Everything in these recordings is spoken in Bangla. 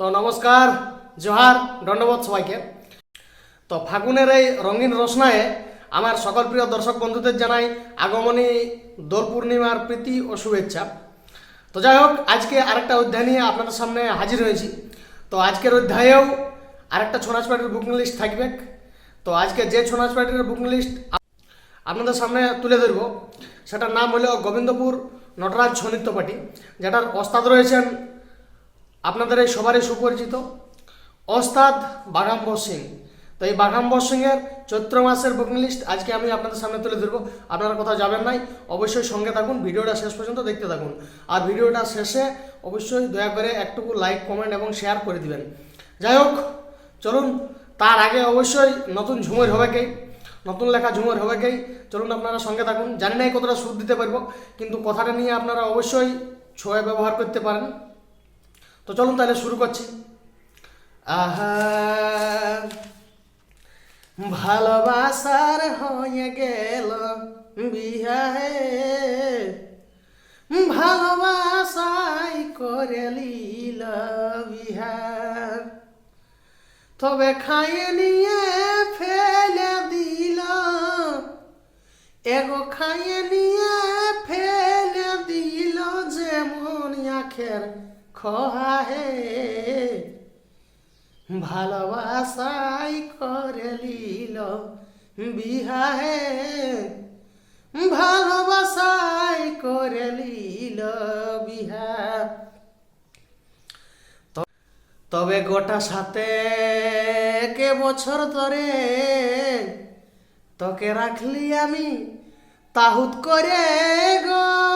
তো নমস্কার জোহার দণ্ডবোধ সবাইকে। তো ফাগুনের এই রঙিন রোশনায়ে আমার সকল প্রিয় দর্শক বন্ধুদের জানাই আগমনী, দোল পূর্ণিমার প্রীতি ও শুভেচ্ছা। তো যাই হোক, আজকে আরেকটা অধ্যায় নিয়ে আপনাদের সামনে হাজির হয়েছি। তো আজকের অধ্যায়েও আরেকটা ছৌ নাচ পার্টির বুকিং লিস্ট থাকবে। তো আজকে যে ছৌ নাচ পার্টির বুকিং লিস্ট আপনাদের সামনে তুলে ধরব, সেটার নাম হলো গোবিন্দপুর নটরাজ ছৌ নৃত্য পার্টি যেটার ওস্তাদ রয়েছেন আপনাদের এই সবারই সুপরিচিত ওস্তাদ বাঘাম্বর সিং। তো এই বাঘাম্বর সিংয়ের চৈত্র মাসের বুকিং লিস্ট আজকে আমি আপনাদের সামনে তুলে ধরবো। আপনারা কোথাও যাবেন নাই, অবশ্যই সঙ্গে থাকুন, ভিডিওটা শেষ পর্যন্ত দেখতে থাকুন। আর ভিডিওটা শেষে অবশ্যই দয়া করে একটুকু লাইক কমেন্ট এবং শেয়ার করে দিবেন। যাই হোক, চলুন, তার আগে অবশ্যই নতুন ঝুমের হবে কে? নতুন লেখা ঝুমের হবে কে? চলুন আপনারা সঙ্গে থাকুন। জানি না কতটা সুদ দিতে পারব, কিন্তু কথাটা নিয়ে আপনারা অবশ্যই ছোঁয়া ব্যবহার করতে পারেন। তো চলুন তাহলে শুরু করছি। আহা, ভালোবাসার হয়ে গেল বিহাহে। ভালোবাসাই করে লীল বিহার। তবে খাইয়ে নিয়ে ফেলে দিল। এগো খাইয়ে নিয়ে ফেলে দিল যেমন আখের খোহাহে ভালোবাসাই করে লিল বিহাহে ভালোবাসাই করে লিল বিহা। তবে গোটা সাথে কে বছর ধরে তোকে রাখলি আমি, তাহুত করে গো।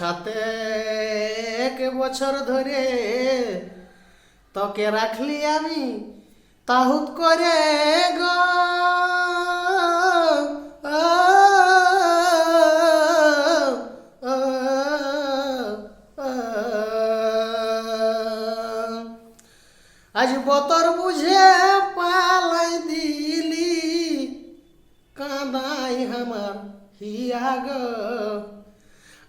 সাথে এক বছর ধরে তোকে রাখলি আমি তাহুত করে গো। আজ বতর বুঝে পালাই দিলি, কাঁদাই আমার হিয়া গো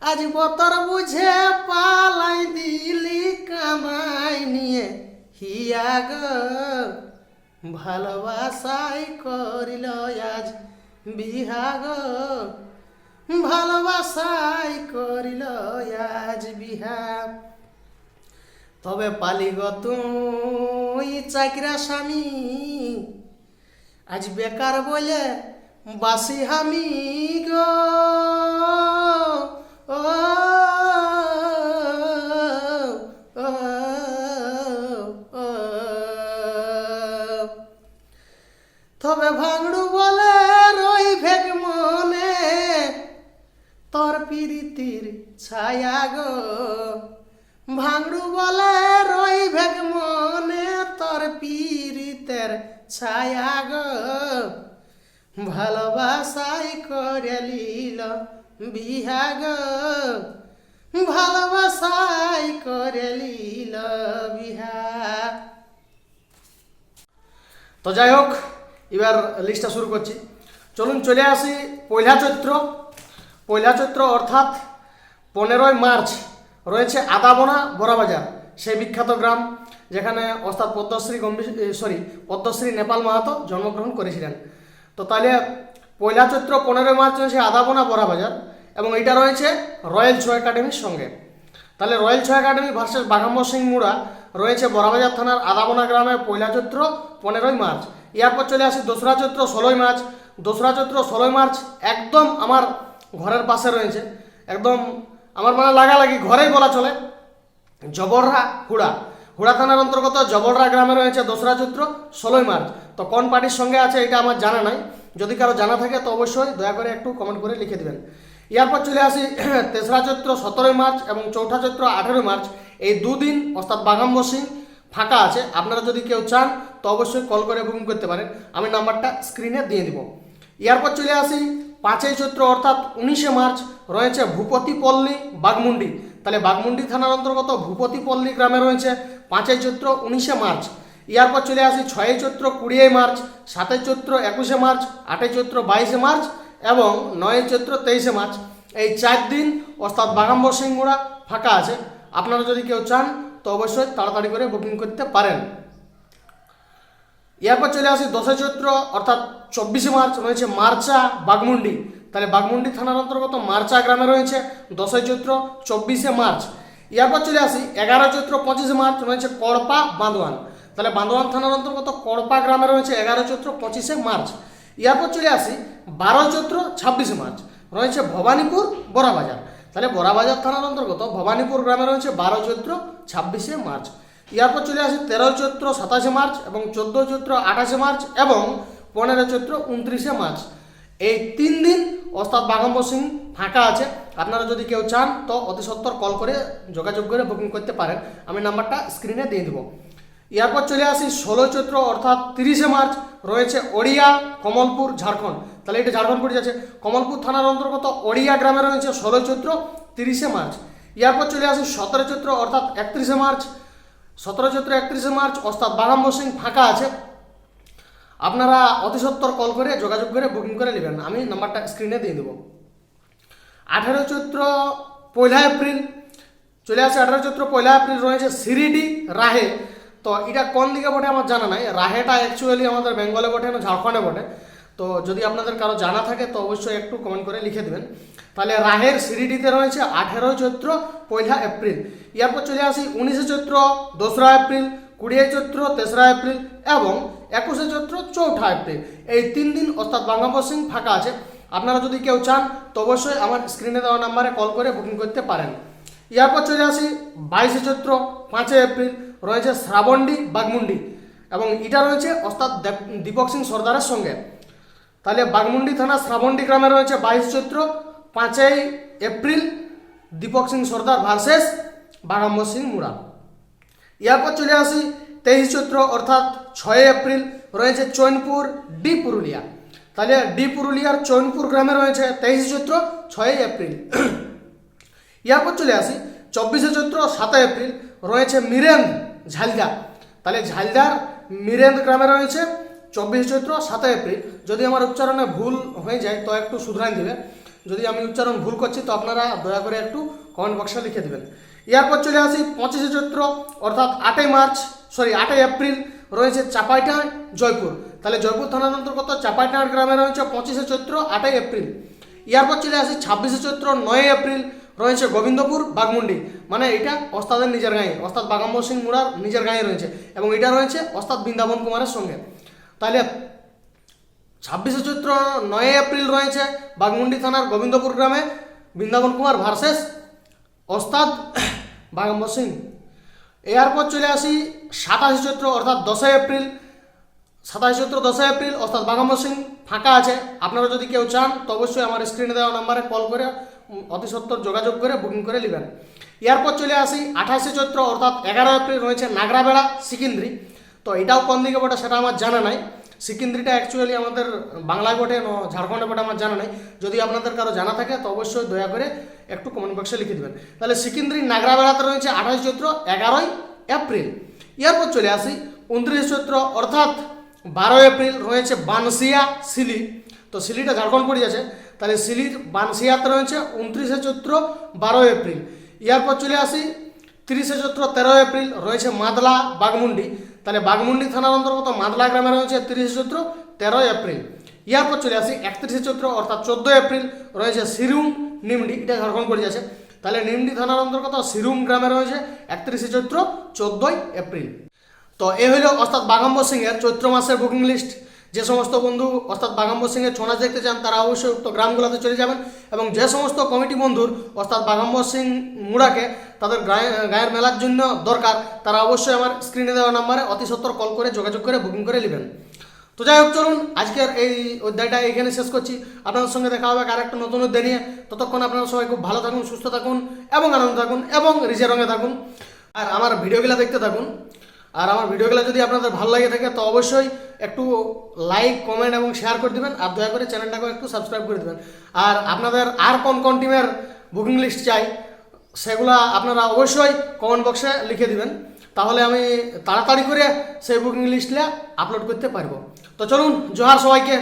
আজ বতর বুঝে পালাই দিলি কামাই নিয়ে। হিয়া গো, ভালোবাসাই করিল আজ বিহা গো। ভালোবাসাই করিল আজ বিহা। তবে পালি গো তুই, চাকরা স্বামী। আজ বেকার বলে বাসি হামি গো। তবে ভাঙড়ু বলে রই ভেগ মনে, তোর পিরিতির ছায়া গো। ভাঙড়ু বলে রই ভেগ মনে, তোর পিরিতের ছায়া গো। ভালোবাসাই করে লিল বিহা গো ভালোবাসাই করে লিল বিহা তো যাই হোক, এবার লিস্টটা শুরু করছি। চলুন চলে আসি পয়লা চৈত্র। পয়লা চৈত্র অর্থাৎ পনেরোই মার্চ রয়েছে আদাবনা বড়াবাজার, সেই বিখ্যাত গ্রাম যেখানে অর্থাৎ পদ্মশ্রী গম্ভীর সরি পদ্মশ্রী নেপাল মাহাতো জন্মগ্রহণ করেছিলেন। তো তাহলে পয়লা চৈত্র পনেরোই মার্চ রয়েছে আদাবনা বড়াবাজার এবং এটা রয়েছে রয়্যাল ছো একাডেমির সঙ্গে। তাহলে royal Chhau academy versus Baghambar Singh Mura রয়েছে বড়াবাজার থানার আদাবনা গ্রামের পয়লা চৈত্র পনেরোই মার্চ। এরপর চলে আসি দোসরা চৈত্র ষোলোই মার্চ। দোসরা চৈত্র ষোলোই মার্চ একদম আমার ঘরের পাশে রয়েছে। একদম আমার মানে লাগালাগি, ঘরেই বলা চলে। জবররা হুড়া। হুড়া থানার অন্তর্গত জবররা গ্রামে রয়েছে দোসরা চৈত্র ষোলোই মার্চ। তো কোন পার্টির সঙ্গে আছে এটা আমার জানা নাই। যদি কারও জানা থাকে, তো অবশ্যই দয়া করে একটু কমেন্ট করে লিখে দেবেন। এরপর চলে আসি, তেসরা চৈত্র সতেরোই মার্চ এবং চৌঠা চৈত্র আঠেরোই মার্চ। এই দুদিন অর্থাৎ বাঘাম্বর সিং ফাঁকা আছে। আপনারা যদি কেউ চান, তো অবশ্যই কল করে বুকিং করতে পারেন। আমি নাম্বারটা স্ক্রিনে দিয়ে দিব। এরপর চলে আসি, পাঁচই চৈত্র অর্থাৎ উনিশে মার্চ, রয়েছে ভূপতি পল্লী বাগমুন্ডি তাহলে বাগমুন্ডি থানার অন্তর্গত ভূপতি পল্লী গ্রামে রয়েছে পাঁচই চৈত্র উনিশে মার্চ। ইয়ারপর চলে আসি ছয়ই চৈত্র কুড়িয়ে মার্চ, সাতই চৈত্র একুশে মার্চ, আটই চৈত্র বাইশে মার্চ এবং নয়ই চৈত্র তেইশে মার্চ। এই চার দিন অর্থাৎ বাগাম্বর সিংগুড়া ফাঁকা আছে। আপনারা যদি কেউ চান, তো অবশ্যই তাড়াতাড়ি করে বুকিং করতে পারেন। এরপর চলে আসি দশই চৈত্র, অর্থাৎ চব্বিশে মার্চ, রয়েছে মার্চা বাগমুন্ডি। তাহলে বাগমুন্ডি থানার অন্তর্গত মার্চা গ্রামে রয়েছে দশই চৈত্র, চব্বিশে মার্চ। এরপর চলে আসি এগারো চৈত্র, পঁচিশে মার্চ, রয়েছে কড়পা বান্দোয়ান তাহলে বান্দোয়ান থানার অন্তর্গত করপা গ্রামে রয়েছে এগারো চৈত্র পঁচিশে মার্চ। এরপর চলে আসি, বারো চৈত্র ছাব্বিশে মার্চ। রয়েছে ভবানীপুর বড়াবাজার। তাহলে বড়াবাজার থানার অন্তর্গত ভবানীপুর গ্রামে রয়েছে বারো চৈত্র ছাব্বিশে মার্চ। এরপর চলে আসি, তেরো চৈত্র সাতাশে মার্চ এবং চোদ্দ চৈত্র আঠাশে মার্চ এবং পনেরো চৈত্র উনত্রিশে মার্চ। এই তিন দিন অর্থাৎ বাঘম্বর সিং ফাঁকা আছে। আপনারা যদি কেউ চান তো অতি সত্তর কল করে যোগাযোগ করে বুকিং করতে পারেন। আমি নাম্বারটা স্ক্রিনে দিয়ে দেবো। এরপর চলে আসি ষোলো চৈত্র, অর্থাৎ তিরিশে মার্চ, রয়েছে ওড়িয়া, কমলপুর, ঝাড়খণ্ড। তাহলে এটা ঝাড়খণ্ড পড়ে যাচ্ছে। কমলপুর থানার অন্তর্গত ওড়িয়া গ্রামে রয়েছে ষোলো চৈত্র, তিরিশে মার্চ। এরপর চলে আসি সতেরো চৈত্র, অর্থাৎ একত্রিশে মার্চ। সতেরো চৈত্র, একত্রিশে মার্চ অর্থাৎ বাগাম্বর সিং ফাঁকা আছে। আপনারা অতি সত্তর কল করে যোগাযোগ করে বুকিং করে নেবেন। আমি নাম্বারটা স্ক্রিনে দিয়ে দেবো। আঠেরো চৈত্র, পয়লা এপ্রিল। চলে আসে আঠেরো চৈত্র, পয়লা এপ্রিল রয়েছে সিরিডি, রাহে। তো এটা কোন দিকে বটে আমার জানা নাই। রাহেটা অ্যাকচুয়ালি আমাদের বেঙ্গলে বটে না, ঝাড়খণ্ডে বটে। তো যদি আপনাদের কারও জানা থাকে, তো অবশ্যই একটু কমেন্ট করে লিখে দেবেন। তাহলে রাহের সিরিডিতে রয়েছে আঠেরো চৈত্র, পয়লা এপ্রিল। এরপর চলে আসি উনিশে চৈত্র, দোসরা এপ্রিল, কুড়িয়ে চৈত্র, তেসরা এপ্রিল এবং একুশে চৈত্র, চৌঠা এপ্রিল। এই তিন দিন অর্থাৎ বাঙ্গাম্বর সিং ফাঁকা আছে। আপনারা যদি কেউ চান, তো অবশ্যই আমার স্ক্রিনে দেওয়া নাম্বারে কল করে বুকিং করতে পারেন। এরপর চলে আসি বাইশে চৈত্র, পাঁচই এপ্রিল, রয়েছে শ্রাবণডি বাগমুন্ডি এবং এটা রয়েছে অর্থাৎ দীপক সিং সর্দারের সঙ্গে। তাহলে বাগমুন্ডি থানা শ্রাবণডি গ্রামে রয়েছে বাইশ চৈত্র, পাঁচই এপ্রিল, দীপক সিং সর্দার ভার্সেস বাগাম্বর সিং মুরা। এরপর চলে আসি তেইশ চৈত্র, অর্থাৎ ছয় এপ্রিল, রয়েছে চৈনপুর ডি পুরুলিয়া। তাহলে ডি পুরুলিয়ার চৈনপুর গ্রামে রয়েছে তেইশ চৈত্র ছয় এপ্রিল। এরপর চলে আসি। চব্বিশে চৈত্র, সাতই এপ্রিল, রয়েছে মিরেন ঝালদা। তাহলে ঝালদার মিরেন গ্রামে রয়েছে চব্বিশে চৈত্র, সাতই এপ্রিল। যদি আমার উচ্চারণে ভুল হয়ে যায়, তো একটু শুধরাই দেবে। যদি আমি উচ্চারণ ভুল করছি, তো আপনারা দয়া করে একটু কমেন্ট বক্সে লিখে দেবেন। এরপর চলে আসি পঁচিশে চৈত্র, অর্থাৎ আটই মার্চ সরি আটই এপ্রিল, রয়েছে চাপাইটাঁড়, জয়পুর। তাহলে জয়পুর থানার অন্তর্গত চাপাইটাঁড় গ্রামে রয়েছে পঁচিশে চৈত্র, আটই এপ্রিল। এরপর চলে আসি ছাব্বিশে চৈত্র নয় এপ্রিল রয়েছে গোবিন্দপুর বাগমুন্ডি মানে এটা ওস্তাদের নিজের গাঁয়ে। ওস্তাদ বাগাম্বর সিং মুরার নিজের গাঁয়ে রয়েছে এবং এটা রয়েছে ওস্তাদ বৃন্দাবন কুমারের সঙ্গে। তাহলে ছাব্বিশে চৈত্র নয় এপ্রিল রয়েছে বাগমুন্ডি থানার গোবিন্দপুর গ্রামে। বৃন্দাবন কুমার ভার্সেস ওস্তাদ বাগাম্বর সিং। এরপর চলে আসি সাতাশে চৈত্র, অর্থাৎ দশই এপ্রিল। সাতাশে চৈত্র, দশই এপ্রিল অর্থাৎ বাগাম্বর সিং ফাঁকা আছে। আপনারা যদি কেউ চান, তো অবশ্যই আমার স্ক্রিনে দেওয়া নাম্বারে কল করে অতি সত্তর যোগাযোগ করে বুকিং করে নেবেন। এরপর চলে আসি, আঠাশে চৈত্র, অর্থাৎ এগারো এপ্রিল রয়েছে নাগরাবেড়া, সিকিন্দ্রি। তো এটাও কোন দিকে বটে সেটা আমার জানা নাই। সিকিন্দ্রিটা অ্যাকচুয়ালি আমাদের বাংলায় বটে ঝাড়খণ্ডে বটে আমার জানা নাই। যদি আপনাদের কারও জানা থাকে, তো অবশ্যই দয়া করে একটু কমেন্ট বক্সে লিখে দেবেন। তাহলে সিকিন্দ্রি নাগরাবেড়াতে রয়েছে আঠাশ চৈত্র, এগারোই এপ্রিল। এরপর চলে আসি, উনত্রিশ চৈত্র, অর্থাৎ বারো এপ্রিল রয়েছে বানসিয়া সিলি। তো সিলিটা ঝাড়খণ্ড পড়ে যাচ্ছে তাহলে সিলির বানসিয়াতে রয়েছে উনত্রিশে চৈত্র বারো এপ্রিল। এরপর চলে আসি, তিরিশে চৈত্র তেরো এপ্রিল, রয়েছে মাদলা বাগমুন্ডি। তাহলে বাগমুন্ডি থানার অন্তর্গত মাদলা গ্রামে রয়েছে তিরিশে চৈত্র তেরো এপ্রিল। এরপর চলে আসি, একত্রিশে চৈত্র অর্থাৎ চোদ্দ এপ্রিল, রয়েছে সিরুম নিমডি, এটা ঝাড়খণ্ড পড়ে যাচ্ছে তাহলে নিমডি থানার অন্তর্গত সিরুম গ্রামে রয়েছে একত্রিশে চৈত্র চোদ্দোই এপ্রিল। তো এই হলো অর্থাৎ বাগাম্বর সিংয়ের চৈত্র মাসের বুকিং লিস্ট। যে সমস্ত বন্ধু অর্থাৎ বাগাম্বর সিংয়ের ছৌ নাচ দেখতে চান, তারা অবশ্যই উক্ত গ্রামগুলোতে চলে যাবেন এবং যে সমস্ত কমিটি বন্ধুর অর্থাৎ বাগাম্বর সিং মুড়াকে তাদের গায়ে, গায়ের মেলার জন্য দরকার, তারা অবশ্যই আমার স্ক্রিনে দেওয়া নাম্বারে অতি সত্তর কল করে যোগাযোগ করে বুকিং করে নেবেন। তো যাই হোক, চলুন, আজকের এই অধ্যায়টা এখানে শেষ করছি। আপনাদের সঙ্গে দেখা হবে আর একটা নতুন অধ্যায় নিয়ে। ততক্ষণ আপনারা সবাই খুব ভালো থাকুন, সুস্থ থাকুন এবং আনন্দ থাকুন এবং রিজের রঙে থাকুন। আর আমার ভিডিওগুলো দেখতে থাকুন। আর আমার ভিডিওগুলো যদি আপনাদের ভালো লাগে থাকে, তো অবশ্যই একটু লাইক কমেন্ট এবং শেয়ার করে দেবেন আর দয়া করে চ্যানেলটাকে একটু সাবস্ক্রাইব করে দেবেন। আর আপনাদের আর কোন কোন টিমের বুকিং লিস্ট চাই, সেগুলা আপনারা অবশ্যই কমেন্ট বক্সে লিখে দিবেন। তাহলে আমি তাড়াতাড়ি করে সেই বুকিং লিস্টটা আপলোড করতে পারব। তো চলুন, জোহার সবাইকে।